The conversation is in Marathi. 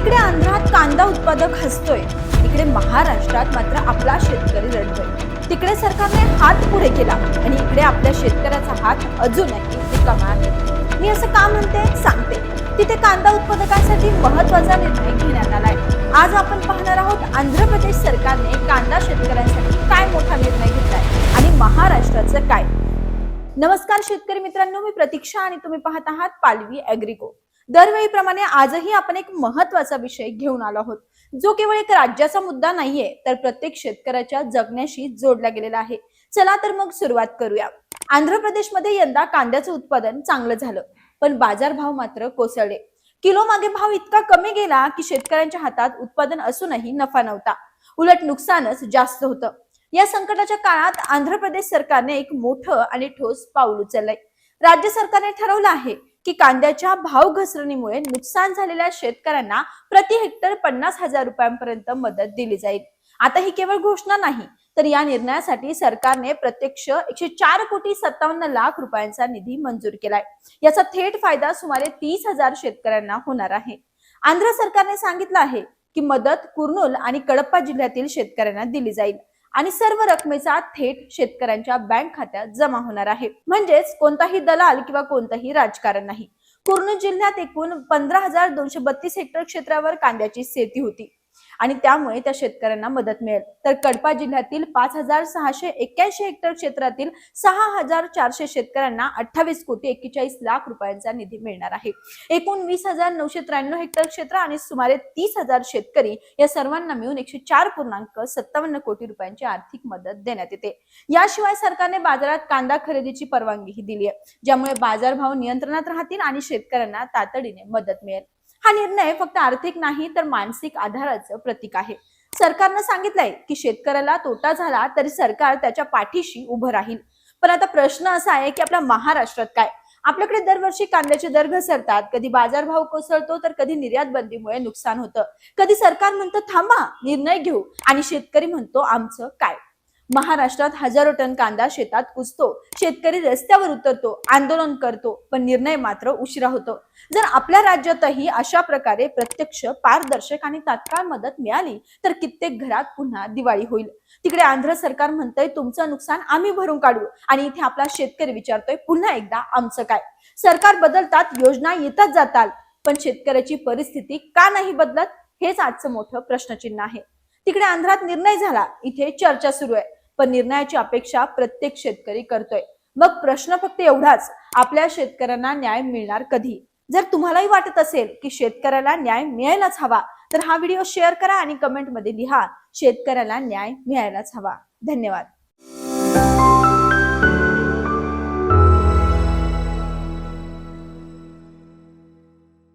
तिकडे आंध्रात कांदा उत्पादक हसतोय. इकडे महाराष्ट्रात मात्र आपला शेतकरी रडतोय. तिकडे सरकारने हात पुढे केला आणि इकडे आपल्या शेतकऱ्याचा हात अजूनही रिकामा आहे. मी असं का म्हणते? सांगते. तिथे कांदा उत्पादकांसाठी महत्त्वाचा निर्णय घेण्यात आलाय. आज आपण पाहणार आहोत आंध्र प्रदेश सरकारने कांदा शेतकऱ्यांसाठी काय मोठा निर्णय घेतलाय आणि महाराष्ट्राचं काय? नमस्कार शेतकरी मित्रांनो मी प्रतीक्षा आणि तुम्ही पाहत आहात पालवी अॅग्रिको दरवेळीप्रमाणे आजही आपण एक महत्त्वाचा विषय घेऊन आलो आहोत. जो केवळ एक राज्याचा मुद्दा नाहीये तर प्रत्येक शेतकऱ्याच्या जगण्याशी जोडला गेलेला आहे. चला तर मग सुरुवात करूया. आंध्र प्रदेशमध्ये यंदा कांद्याचं उत्पादन चांगलं झालं पण बाजारभाव मात्र कोसळले. किलो मागे भाव इतका कमी गेला की शेतकऱ्यांच्या हातात उत्पादन असूनही नफा नव्हता. उलट नुकसानच जास्त होतं. या संकटाच्या काळात आंध्र प्रदेश सरकारने एक मोठं आणि ठोस पाऊल उचललंय. राज्य सरकारने ठरवलं आहे की कांद्याच्या भाव घसरणीमुळे नुकसान झालेल्या शेतकऱ्यांना प्रति हेक्टर पन्नास हजार रुपयांपर्यंत मदत दिली जाईल. आता ही केवळ घोषणा नाही तर या निर्णयासाठी सरकारने प्रत्यक्ष एकशे चार कोटी सत्तावन्न लाख रुपयांचा निधी मंजूर केलाय. याचा थेट फायदा सुमारे तीस हजार शेतकऱ्यांना होणार आहे. आंध्र सरकारने सांगितलं आहे की मदत कुर्नूल आणि कडप्पा जिल्ह्यातील शेतकऱ्यांना दिली जाईल. आणि सर्व रकमेचा थेट शेतकऱ्यांच्या बँक खात्यात जमा होणार आहे. म्हणजेच कोणताही दलाल किंवा कोणतंही राजकारण नाही. कुर्नूल जिल्ह्यात एकूण पंधरा हजार दोनशे बत्तीस हेक्टर क्षेत्रावर कांद्याची शेती होती. आणि त्यामुळे त्या शेतकऱ्यांना मदत मिळेल. तर कडपा जिल्ह्यातील पाच हजार सहाशे एक्क्याऐंशी हेक्टर क्षेत्रातील सहा हजार चारशे शेतकऱ्यांना अठ्ठावीस कोटी एक्केचाळीस लाख रुपयांचा निधी मिळणार आहे. एकूण वीस हजार नऊशे त्र्याण्णव हेक्टर क्षेत्र आणि सुमारे तीस हजार शेतकरी या सर्वांना मिळून एकशे चार पूर्णांक सत्तावन्न कोटी रुपयांची आर्थिक मदत देण्यात येते. याशिवाय सरकारने बाजारात कांदा खरेदीची परवानगीही दिली आहे ज्यामुळे बाजारभाव नियंत्रणात राहतील आणि शेतकऱ्यांना तातडीने मदत मिळेल. हा निर्णय फक्त आर्थिक नाही तर मानसिक आधाराचं प्रतीक आहे. सरकारनं सांगितलंय की शेतकऱ्याला तोटा झाला तरी सरकार त्याच्या पाठीशी उभं राहील. पण आता प्रश्न असा आहे की आपल्या महाराष्ट्रात काय? आपल्याकडे दरवर्षी कांद्याचे दर घसरतात कधी बाजारभाव कोसळतो तर कधी निर्यात बंदीमुळे नुकसान होतं. कधी सरकार म्हणतं थांबा निर्णय घेऊ. आणि शेतकरी म्हणतो आमचं काय? महाराष्ट्रात हजारो टन कांदा शेतात कुजतो शेतकरी रस्त्यावर उतरतो आंदोलन करतो पण निर्णय मात्र उशिरा होतो. जर आपल्या राज्यातही अशा प्रकारे प्रत्यक्ष पारदर्शक आणि तात्काळ मदत मिळाली तर कित्येक घरात पुन्हा दिवाळी होईल. तिकडे आंध्र सरकार म्हणतंय तुमचं नुकसान आम्ही भरून काढू. आणि इथे आपला शेतकरी विचारतोय पुन्हा एकदा आमचं काय? सरकार बदलतात योजना येतात जातात पण शेतकऱ्याची परिस्थिती का नाही बदलत हेच आजचं मोठं प्रश्नचिन्ह आहे. तिकडे आंध्रात निर्णय झाला इथे चर्चा सुरू आहे. पण निर्णयाची अपेक्षा प्रत्येक शेतकरी करतोय. मग प्रश्न फक्त एवढाच आपल्या शेतकऱ्यांना न्याय मिळणार कधी? जर तुम्हालाही वाटत असेल की शेतकऱ्याला न्याय मिळायलाच हवा तर हा व्हिडिओ शेअर करा आणि कमेंटमध्ये लिहा शेतकऱ्याला न्याय मिळायलाच हवा. धन्यवाद.